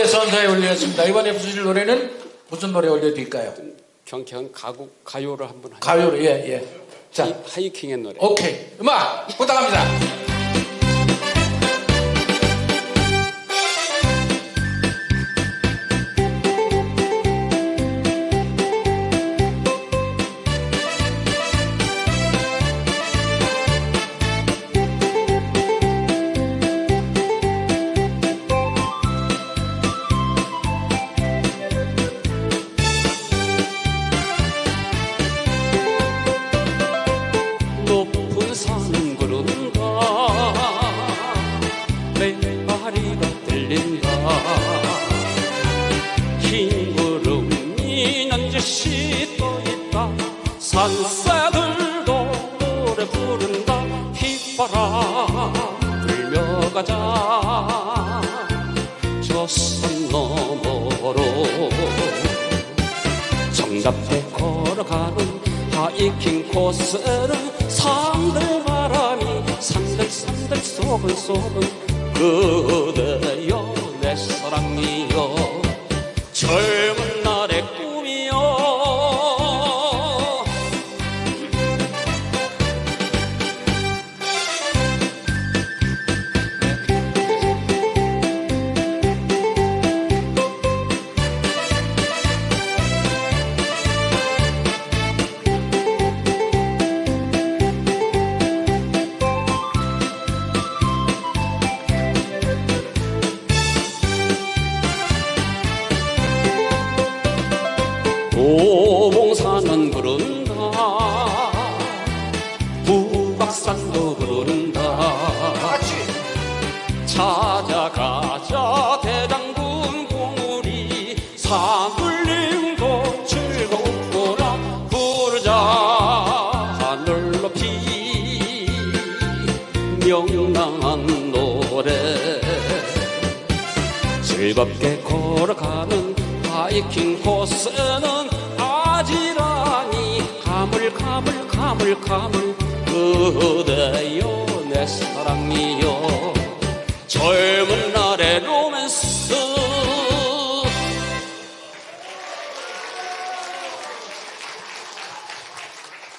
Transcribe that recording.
노래 선사에 올렸습니다. 이번에 부르실 노래는 무슨 노래 올려드릴까요? 경쾌한 가곡 가요를 한번. 가요로 예 예. 자 하이- 하이킹의 노래. 오케이 음악 부탁합니다. 난듯이 떠있다. 산새들도 노래 부른다. 휘바람 불며 가자. 저 산 너머로 정답게 걸어가는 하이킹 코스는 산들 바람이 산들 산들 소근소근 그대 오봉산은 부른다. 북악산도 부른다. 찾아가자 대장군 공우리. 산울림도 즐거웠구나 부르자. 하늘 높이 명랑한 노래. 즐겁게 걸어가 는 하이킹 코스는 아지랑이 가물 가물 가물 가물 그대여 내 사랑이여. 젊은